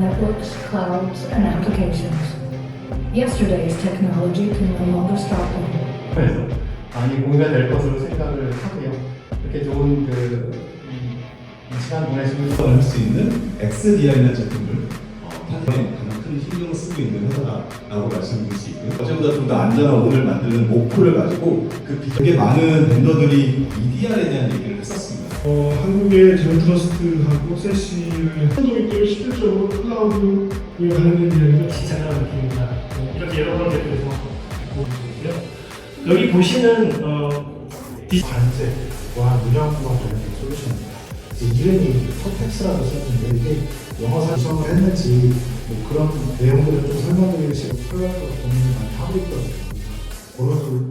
networks, clouds, and applications. Yesterday's technology can no longer stop them. 그래서 많이 공유가 될 것으로 생각을 하고요. 이렇게 좋은 그 음, 이 시간 보내시면 할수 있는 XDR이라는 제품을 어, 탄생에 가장 큰 신경을 쓰고 있는 회사라고 말씀드릴 수 있고요. 어제보다 좀 더 안전한 오늘 만드는 목표를 가지고 그 비- 되게 많은 벤더들이 EDR에 대한 얘기를 했었습니다. 어, 한국의 제로트러스트하고 세시를 한국인들 실질적으로 클라우드에 관련된 이야기가 진짜라는 느낌입니다. 네, 이렇게 여러 번 댓글을 보고요. 여기 보시는 어, 디- 관제와 무량化관련된 솔루션입니다. 이제 이름이 서텍스라고 썼는데 이게 영어 사성을 했는지 뭐 그런 내용들을 좀 설명드리는 식으로 플랫폼 고민을 많이 하고 있거든요. 그런 걸